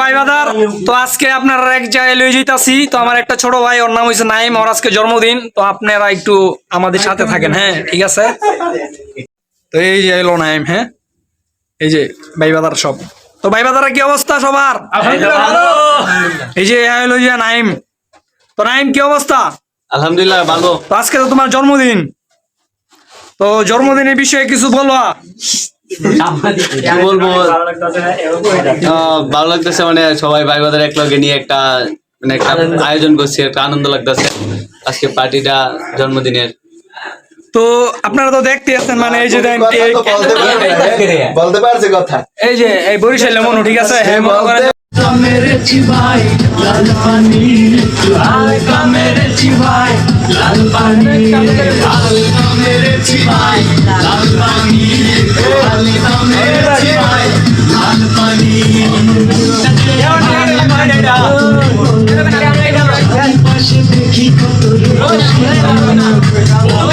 ভাই বাদার তো আজকে আপনারা এক জায়গায় লয়ে যেতেছি তো আমার একটা ছোট ভাই ওর নাম হয়েছে নাইম ওর আজকে জন্মদিন। তো আপনারা একটু আমাদের সাথে থাকেন হ্যাঁ ঠিক আছে? তো এই যে এলো নাইম হ্যাঁ? এই যে ভাই বাদার সব। তো ভাই বাদারা কি অবস্থা সবার? এই যে এ হলো যে নাইম। তো নাইম কি অবস্থা? আলহামদুলিল্লাহ ভালো। তো আজকে তো তোমার জন্মদিন। তো জন্মদিনের বিষয়ে কিছু বলো কি বলবো আহ, ভালো লাগতেছে মানে সবাই ভাই বাদের এক লগে নিয়ে একটা মানে একটা আয়োজন করছি একটা আনন্দ লাগতেছে আজকে পার্টিটা জন্মদিনের তো আপনারা তো দেখতে আছেন মানে এই যে দেখেন, কথা এই- তো বলতে পারছে না। বলতে পারছে কথা এই যে এই বরিশাল লেমন ঠিক আছে হ্যাঁ মনে করেন मेरे चिवाई लाल पानी लाल का मेरे चिवाई लाल पानी लाल का मेरे चिवाई लाल पानी लाल